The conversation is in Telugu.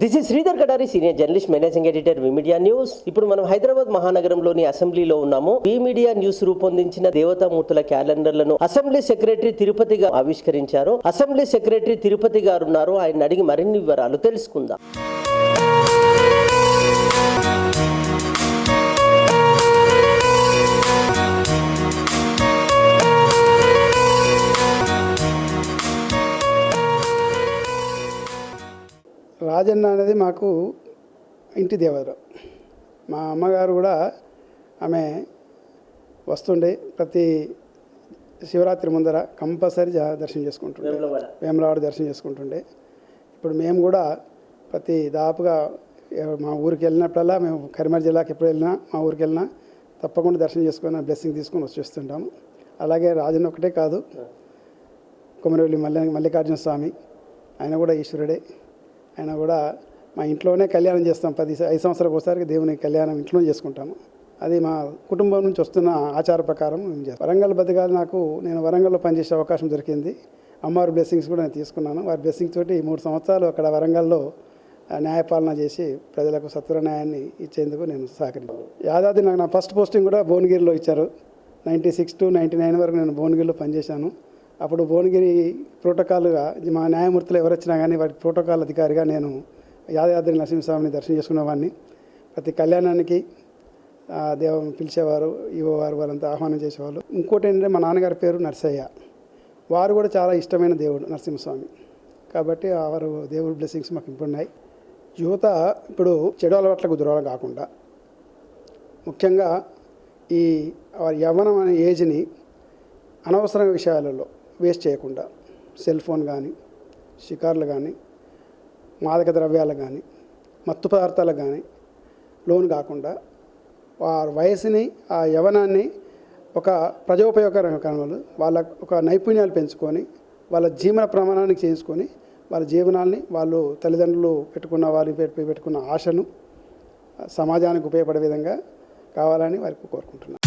This is Sridhar Kadari senior journalist managing editor V media news ఇప్పుడు మనం హైదరాబాద్ మహానగరంలోని అసెంబ్లీలో ఉన్నాము. వి మీడియా న్యూస్ రూపొందించిన దేవతామూర్తుల క్యాలెండర్లను అసెంబ్లీ సెక్రటరీ తిరుపతి గారు ఆవిష్కరించారు. అసెంబ్లీ సెక్రటరీ తిరుపతి గారు ఉన్నారు. ఆయన అడిగి మరిన్ని వివరాలు తెలుసుకుందాం. రాజన్న అనేది మాకు ఇంటి దేవత. మా అమ్మగారు కూడా ఆమె వస్తుండే ప్రతి శివరాత్రి ముందర కంపల్సరీ దర్శనం చేసుకుంటుండే. వేమలవాడ. దర్శనం చేసుకుంటుండే. ఇప్పుడు మేము కూడా ప్రతి దాపుగా మా ఊరికి వెళ్ళినప్పుడల్లా మేము కరీంనగర్ జిల్లాకి ఎప్పుడు వెళ్ళినా మా ఊరికి వెళ్ళినా తప్పకుండా దర్శనం చేసుకొని బ్లెస్సింగ్ తీసుకొని వచ్చేస్తుంటాము అలాగే రాజన్న ఒకటే కాదు కుమరవెల్లి మల్లి మల్లికార్జున స్వామి ఆయన కూడా ఈశ్వరుడే. ఆయన కూడా మా ఇంట్లోనే కళ్యాణం చేస్తాం పది ఐదు సంవత్సరాలకు ఒకసారి దేవుని కళ్యాణం ఇంట్లోనే చేసుకుంటాము. అది మా కుటుంబం నుంచి వస్తున్న ఆచార ప్రకారం మేము చేస్తాం. వరంగల్ బతకాలి నాకు నేను వరంగల్లో పనిచేసే అవకాశం దొరికింది. అమ్మవారి బ్లెస్సింగ్స్ కూడా నేను తీసుకున్నాను. వారి బ్లెస్సింగ్ తోటి మూడు సంవత్సరాలు అక్కడ వరంగల్లో న్యాయపాలన చేసి ప్రజలకు సత్వర న్యాయాన్ని ఇచ్చేందుకు నేను సహకరించాను. యాదాద్రి నాకు నా ఫస్ట్ పోస్టింగ్ కూడా భువనగిరిలో ఇచ్చారు. Ninety six to ninety nine వరకు నేను భువనగిరిలో పనిచేశాను. అప్పుడు భువనగిరి ప్రోటోకాల్గా మా న్యాయమూర్తులు ఎవరు వచ్చినా కానీ వాటి ప్రోటోకాల్ అధికారిగా నేను యాదాద్రి నరసింహస్వామిని దర్శనం చేసుకునేవాడిని ప్రతి కళ్యాణానికి దేవం పిలిచేవారు ఇవ్వవారు వారంతా ఆహ్వానం చేసేవాళ్ళు. ఇంకోటి ఏంటంటే మా నాన్నగారి పేరు నర్సయ్య. వారు కూడా చాలా ఇష్టమైన దేవుడు నరసింహస్వామి. కాబట్టి వారు దేవుడి బ్లెస్సింగ్స్ మాకు ఇప్పుడు ఉన్నాయి యువత ఇప్పుడు చెడు అలవాట్లకు దూరం కాకుండా ముఖ్యంగా ఈ వారి యవ్వనం అనే ఏజ్ని అనవసరమైన విషయాలలో వేస్ట్ చేయకుండా సెల్ ఫోన్ కానీ షికార్లు కానీ మాదక ద్రవ్యాలు కానీ మత్తు పదార్థాలు కానీ లోన్ కాకుండా వారి వయసుని ఆ యవనాన్ని ఒక ప్రజోపయోగకరమైన వాళ్ళ ఒక నైపుణ్యాలు పెంచుకొని వాళ్ళ జీవన ప్రమాణానికి చేసుకొని వాళ్ళ జీవనాల్ని వాళ్ళు తల్లిదండ్రులు పెట్టుకున్న వారి పెట్టుకున్న ఆశను సమాజానికి ఉపయోగపడే విధంగా కావాలని వారికి కోరుకుంటున్నాను.